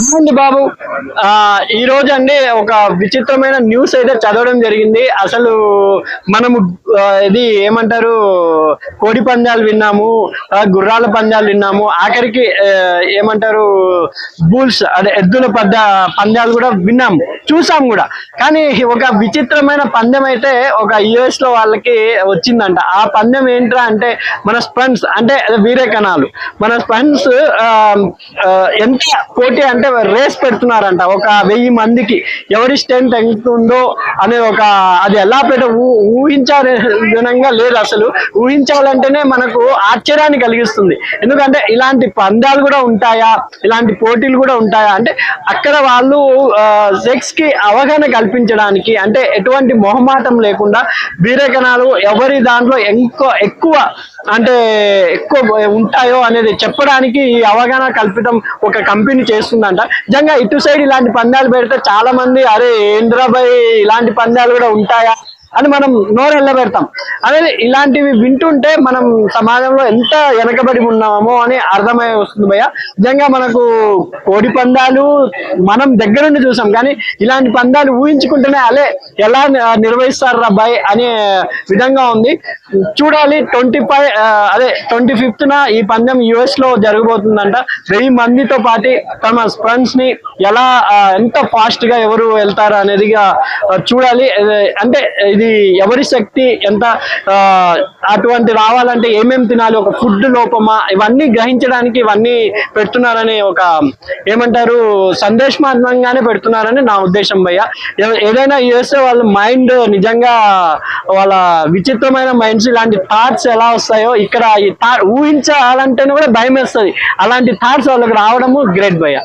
అవునండి బాబు? ఈ రోజు అండి ఒక విచిత్రమైన న్యూస్ అయితే చదవడం జరిగింది. అసలు మనము ఇది ఏమంటారు కోడి పందాలు విన్నాము గుర్రాల పందాలు విన్నాము. ఆఖరికి ఏమంటారు బూల్స్ అదే ఎద్దుల పద్ద పందాలు కూడా విన్నాము చూసాం కూడా. కానీ ఒక విచిత్రమైన పందెం అయితే ఒక యుఎస్లో వాళ్ళకి వచ్చిందంట. ఆ పందెం ఏంట్రా అంటే మన స్పన్స్ అంటే వీరే కణాలు మన స్పన్స్ ఎంత పోటీ అంటే రేస్ పెడుతున్నారంట. ఒక వెయ్యి మందికి ఎవరి స్ట్రెంత్ ఎంత ఉందో అనే ఒక అది ఎలా పెట్ట ఊ- ఊహించాలే విధంగా లేదు అసలు. ఊహించాలంటేనే మనకు ఆశ్చర్యాన్ని కలిగిస్తుంది. ఎందుకంటే ఇలాంటి పందాలు కూడా ఉంటాయా? ఇలాంటి పోటీలు కూడా ఉంటాయా? అంటే అక్కడ వాళ్ళు సెక్స్కి అవగాహన కల్పించడానికి అంటే ఎటువంటి మొహమాటం లేకుండా వీరకణాలు ఎవరి దాంట్లో ఎంకో ఎక్కువ అంటే ఎక్కువ ఉంటాయో అనేది చెప్పడానికి ఈ అవగాహన కల్పితం ఒక కంపెనీ చేస్తుందంట. నిజంగా ఇటు సైడ్ ఇలాంటి పందాలు పెడితే చాలా మంది అరే ఏంద్రాబాయ్ ఇలాంటి పందాలు కూడా ఉంటాయా? అని మనం నోరు వెళ్ళబెడతాం అదే ఇలాంటివి వింటుంటే మనం సమాజంలో ఎంత వెనకబడి ఉన్నామో అని అర్థమై వస్తుంది భయ్య. నిజంగా మనకు కోడి పందాలు మనం దగ్గరుండి చూసాం కానీ ఇలాంటి పందాలు ఊహించుకుంటేనే అలే ఎలా నిర్వహిస్తారు అబ్బాయి అనే విధంగా ఉంది. చూడాలి ట్వంటీ ఫైవ్ అదే ట్వంటీ ఫిఫ్త్ ఈ పందెం యుఎస్లో జరగబోతుందంట. వెయ్యి మందితో పాటు తమ స్పన్స్ని ఎలా ఎంత ఫాస్ట్గా ఎవరు వెళ్తారు అనేది చూడాలి. అంటే ఇది ఎవరి శక్తి ఎంత అటువంటి రావాలంటే ఏమేమి తినాలి ఒక ఫుడ్ లోపమా ఇవన్నీ గ్రహించడానికి ఇవన్నీ పెడుతున్నారని ఒక ఏమంటారు సందేశమాత్మకంగానే పెడుతున్నారని నా ఉద్దేశం భయ్య. ఏదైనా చేస్తే వాళ్ళ మైండ్ నిజంగా వాళ్ళ విచిత్రమైన మైండ్స్ ఇలాంటి థాట్స్ ఎలా వస్తాయో ఇక్కడ ఈ థా ఊహించాలంటేనే కూడా భయం వేస్తుంది అలాంటి థాట్స్ వాళ్ళకి రావడము గ్రేట్ భయ్య.